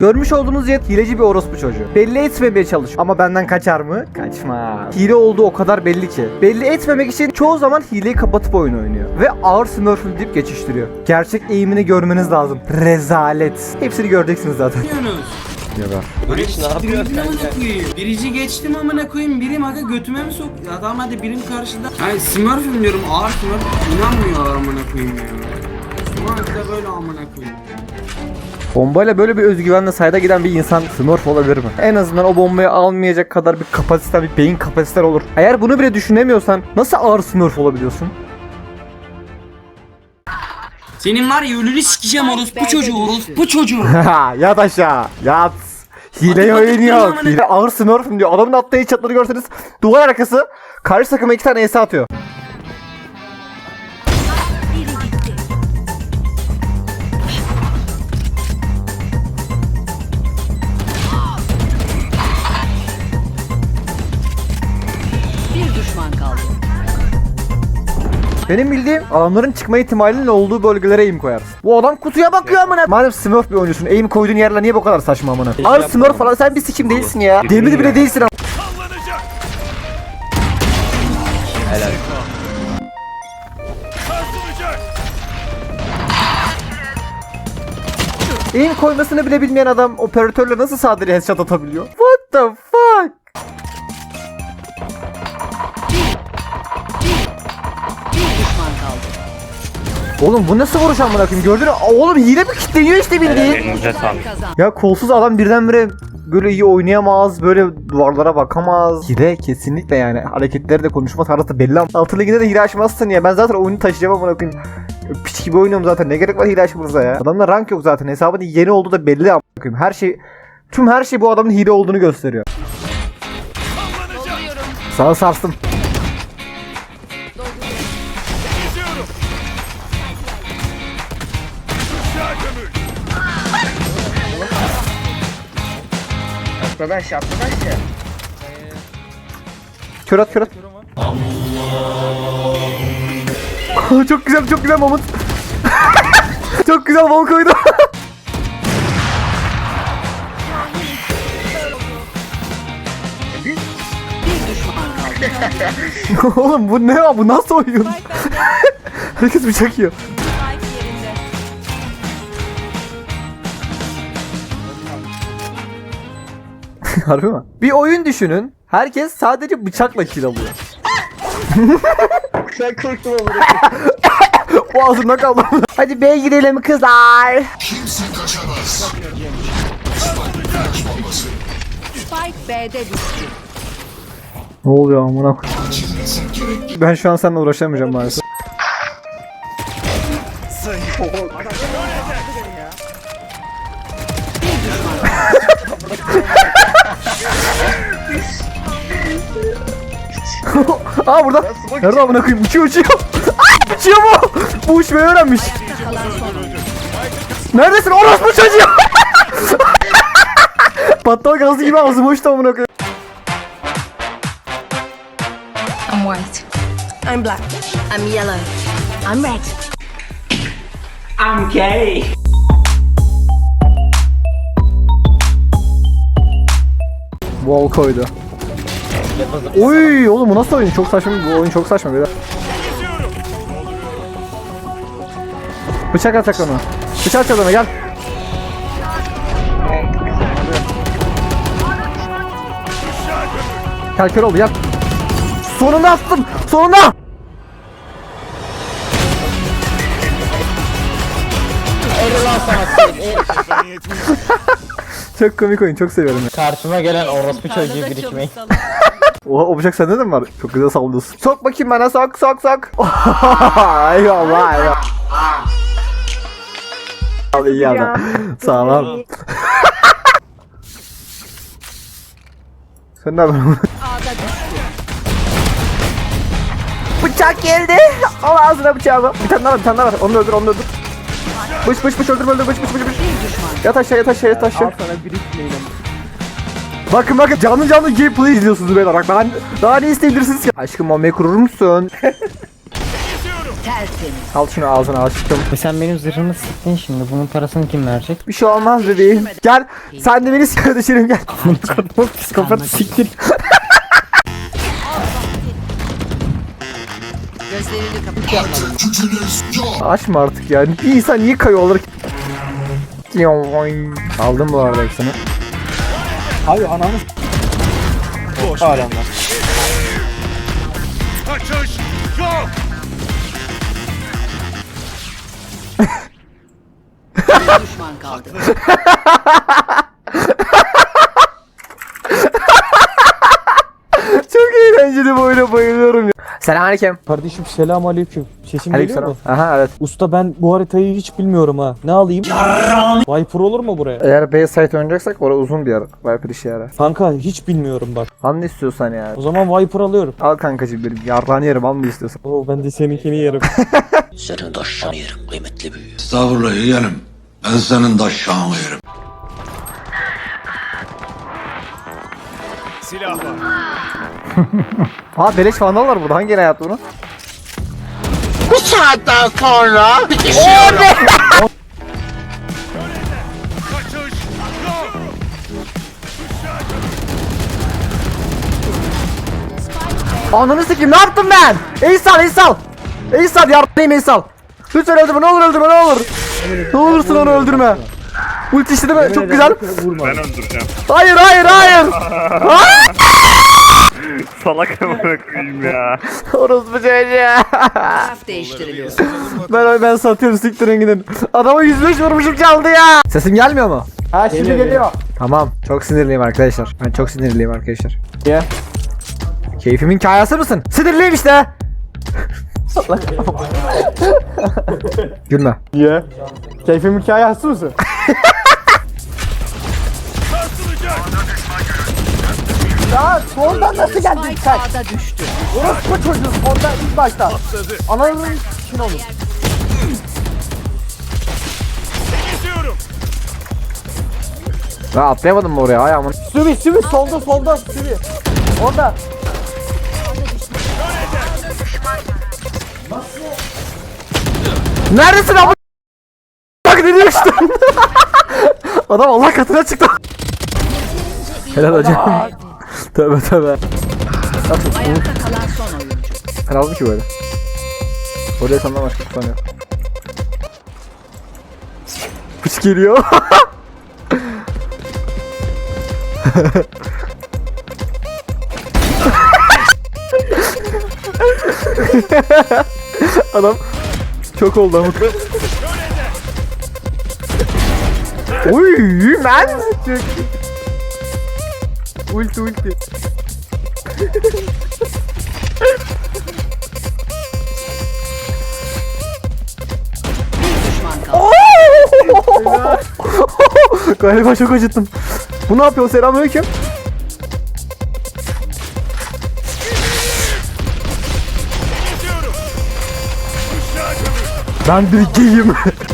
Görmüş olduğunuz jet hileci bir orospu çocuğu. Belli etmemeye çalışıyor. Ama benden kaçar mı? Kaçmaz. Hile olduğu o kadar belli ki. Belli etmemek için çoğu zaman hileyi kapatıp oyun oynuyor. Ve ağır smurfing deyip geçiştiriyor. Gerçek eğimini görmeniz lazım. Rezalet. Hepsini göreceksiniz zaten. yapıyorsunuz? Geber. Birici ne yapıyorsun koyayım? Birici geçtim amına koyayım. Birim aga götüme mi sok? Tamam hadi birim karşıda. Ay Smurf'üm diyorum ağır Smurf. İnanmıyorlar amına koyayım ya. Smurf da böyle amına koyayım. Bombayla böyle bir özgüvenle sayda giden bir insan smurf olabilir mi? En azından o bombayı almayacak kadar bir kapasiten, bir beyin kapasiten olur. Eğer bunu bile düşünemiyorsan nasıl ağır smurf olabiliyorsun? Senin var ya ölünü sikeceğim orospu çocuğu orospu çocuğu. yat aşağı. Yat. Hadi oynuyor. Hile ağır smurf'üm diyor. Adamın attığı çatları görseniz duvar arkası karşı takıma iki tane ES atıyor. Düşman kaldı. Benim bildiğim adamların çıkma ihtimalinin olduğu bölgelere aim koyarsın. Bu adam kutuya bakıyor amına. Madem smurf bir oyuncusun aim koyduğun yerler niye bu kadar saçma amına? Ağır smurf falan sen bir sikim değilsin ya. Demir bile değilsin am- Aim koymasını bile bilmeyen adam operatörle nasıl sadece headshot atabiliyor? What the fuck? Oğlum bu nasıl vuruş amına koyayım gördün mü? Oğlum hile mi kilitleniyor işte bildiğin. Elinize sağlık. Kazan. Ya kolsuz adam birdenbire böyle iyi oynayamaz, böyle duvarlara bakamaz. Hile kesinlikle yani. Hareketleri de konuşma tarzı da belli ama. Altı liginde de hile açmazsın ya. Ben zaten oyunu taşıyacağım amına koyayım. Piç gibi oynuyorum zaten. Ne gerek var hile açmanıza ya? Adamda rank yok zaten. Hesabın yeni olduğu da belli amına koyayım. Her şey tüm her şey bu adamın hile olduğunu gösteriyor. Sağa sarstım. Arkadaş arkadaş ya. Kör at kör at. çok güzel çok güzel Mahmut. çok güzel bol koydu. Oğlum bu ne ya? Bu nasıl oyun? Herkes bıçak yiyor. Harbi mi? Bir oyun düşünün. Herkes sadece bıçakla kill alıyor. Sen korktum ama. Boğazımda kaldı. Hadi B'ye gidelim kızlar. Spike B'de düştü. Ne oluyor amına koyayım? Ben şu an seninle uğraşamayacağım maalesef. Aa burada. Nerede amına koyayım? Uçuyor uçuyor. Ay uçuyor bu. Bu uçmayı öğrenmiş. Neredesin orospu çocuğu? Battal gazı gibi ağzım uçtu amına koyayım. I'm white. I'm black. I'm yellow. I'm red. I'm gay. Wall koydu. Oy oğlum bu nasıl oyun? Çok saçma bu oyun çok saçma beyler. Bıçak atacak onu. Bıçak onu gel. Gel kör oldu gel. Sonunda attım. Sonunda. çok komik oyun çok seviyorum. Karşıma gelen orospu çocuğu birikmeyin. Oha o bıçak sende de mi var? Çok güzel sallıyorsun. Sok bakayım bana sok sok sok. eyvallah eyvallah. Al iyi adam. Sağlam. Sen ne yapıyorsun? Bıçak geldi. Al ağzına bıçağımı. Bir tane daha var bir tane daha var. Onu öldür onu öldür. Bıç bıç bıç öldür öldür bıç bıç bıç bıç. Yat aşağı yat aşağı yat aşağı. Bakın bakın canlı canlı gameplay izliyorsunuz beyler bak ben daha ne isteyebilirsiniz ki? Aşkım mamayı kurur musun? Tertemiz. Al şunu ağzına al çıktım. E sen benim zırhımı siktin şimdi. Bunun parasını kim verecek? Bir şey olmaz bebeğim. Gel. Sen de beni s- kardeşlerim gel. Psikopat siktir. Gözlerini kapat. Açma artık yani. Bir insan niye kayıyor olur ki? Aldım bu arada hepsini. Abi ananı Boş Hala Bir düşman kaldı. Çok eğlenceli bu oyuna bayılıyorum ya. Selamünaleyküm. Kardeşim selam aleyküm. Sesim geliyor mu? Aha evet. Usta ben bu haritayı hiç bilmiyorum ha. Ne alayım? Viper olur mu buraya? Eğer B site oynayacaksak orada uzun bir yer. Viper işe yarar. Kanka hiç bilmiyorum bak. Al ne istiyorsan ya. O zaman Viper alıyorum. Al kankacım benim. Yarrağını yerim al ne istiyorsan. Oo ben de seninkini yerim. Senin daşşanı yerim kıymetli büyüğüm. Estağfurullah yeğenim. Ben senin daşşağını yerim. Aa beleş vandal var burada. Hangi yaptı bunu? Ananı sikeyim ne yaptım ben? Eysal Eysal. Eysal yardımlayayım Eysal. Lütfen öldürme ne olur öldürme ne olur. Ne olursun onu öldürme. Ulti işte değil mi? Çok güzel. Vurma. Hayır hayır hayır. Salak amına koyayım ya. Orospu çocuğu. Taraf değiştiriliyor. ben ben satıyorum siktirin gidin. Adama 105 vurmuşum çaldı ya. Sesim gelmiyor mu? Ha şimdi geliyor. Tamam. Çok sinirliyim arkadaşlar. Ben çok sinirliyim arkadaşlar. Ya. Keyfimin kayası mısın? Sinirliyim işte. Gülme. Ya. Keyfimin hikayesi mısın? Ya sondan nasıl geldin sen? A'da düştü. Orospu çocuğu sondan ilk başta. Ananın için olur. Ben atlayamadım mı oraya? Ay aman. Sübi sübi solda solda sübi. Orada. Neredesin abi? Bak ne diyor işte. Adam Allah katına çıktı. Helal hocam. Tövbe tövbe. Ayakta kalan son oyuncu. Ben aldım ki böyle. Oraya senden başka tutan yok. Pıç geliyor. Adam çok oldu ama. Oy man. Çok... Ulti ulti. Galiba çok acıttım. Bu ne yapıyor? Selamünaleyküm. Ben bir geyim.